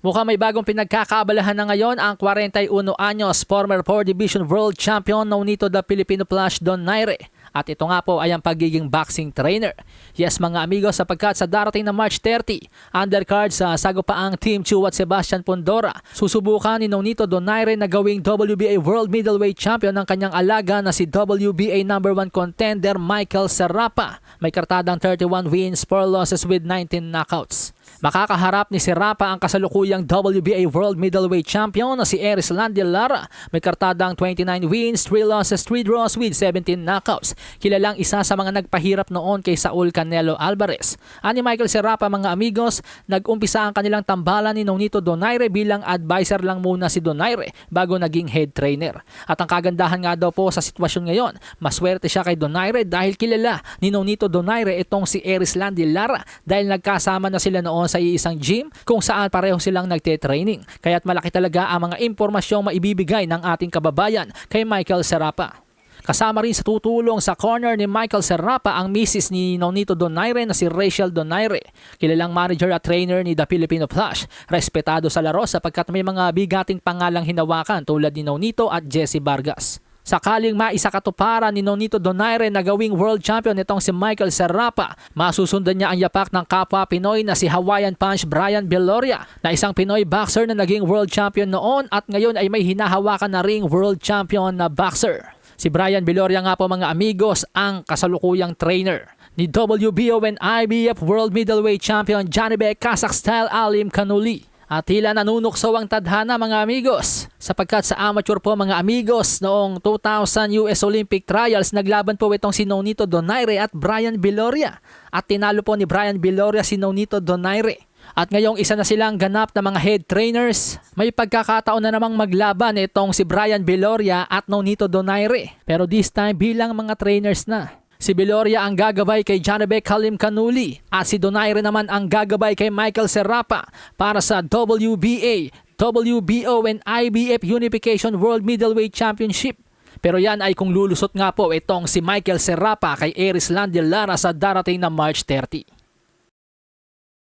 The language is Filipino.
Mukhang may bagong pinagkakaabalahan na ngayon ang 41 anyos former 4 Division World Champion Nonito the Filipino Flash Don Naire. At ito nga po ay ang pagiging boxing trainer. Yes mga amigo sapagkat sa darating na March 30, undercard sa sagupaang Team Chu at Sebastian Pondora, susubukan ni Nonito Donaire na gawing WBA World Middleweight Champion ng kanyang alaga na si WBA number 1 contender Michael Serrapa. May kartadang 31 wins, 4 losses with 19 knockouts. Makakaharap ni Serrapa ang kasalukuyang WBA World Middleweight Champion na si Eris Landy Lara. May kartadang 29 wins, 3 losses, 3 draws with 17 knockouts. Kilalang isa sa mga nagpahirap noon kay Saul Canelo Alvarez. Ani Michael Serrapa mga amigos, nag-umpisa ang kanilang tambalan ni Nonito Donaire bilang advisor lang muna si Donaire bago naging head trainer. At ang kagandahan nga daw po sa sitwasyon ngayon, maswerte siya kay Donaire dahil kilala ni Nonito Donaire itong si Eris Landy Lara dahil nagkasama na sila noon sa iisang gym kung saan pareho silang nagte-training. Kaya't malaki talaga ang mga impormasyong maibibigay ng ating kababayan kay Michael Serrapa. Kasama rin sa tutulong sa corner ni Michael Serrapa ang misis ni Nonito Donaire na si Rachel Donaire. Kilalang manager at trainer ni The Filipino Flash. Respetado sa laro sapagkat may mga bigating pangalang hinawakan tulad ni Nonito at Jesse Vargas. Sakaling maisakatuparan ni Nonito Donaire na gawing world champion nitong si Michael Serrapa, masusundan niya ang yapak ng kapwa Pinoy na si Hawaiian Punch Brian Beloria na isang Pinoy boxer na naging world champion noon at ngayon ay may hinahawakan na ring world champion na boxer. Si Brian Beloria nga po mga amigos ang kasalukuyang trainer ni WBO and IBF World Middleweight Champion Johnny Beck Kazakhstan Alim Kanuli. At tila nanunuksaw ang tadhana mga amigos sapagkat sa amateur po mga amigos noong 2000 US Olympic Trials naglaban po itong si Nonito Donaire at Brian Beloria at tinalo po ni Brian Beloria si Nonito Donaire. At ngayong isa na silang ganap na mga head trainers, may pagkakataon na namang maglaban itong si Brian Beloria at Nonito Donaire. Pero this time bilang mga trainers na. Si Beloria ang gagabay kay Janabek Kalim Kanuli at si Donaire naman ang gagabay kay Michael Serrapa para sa WBA, WBO and IBF Unification World Middleweight Championship. Pero yan ay kung lulusot nga po itong si Michael Serrapa kay Eris Landy Lara sa darating na March 30.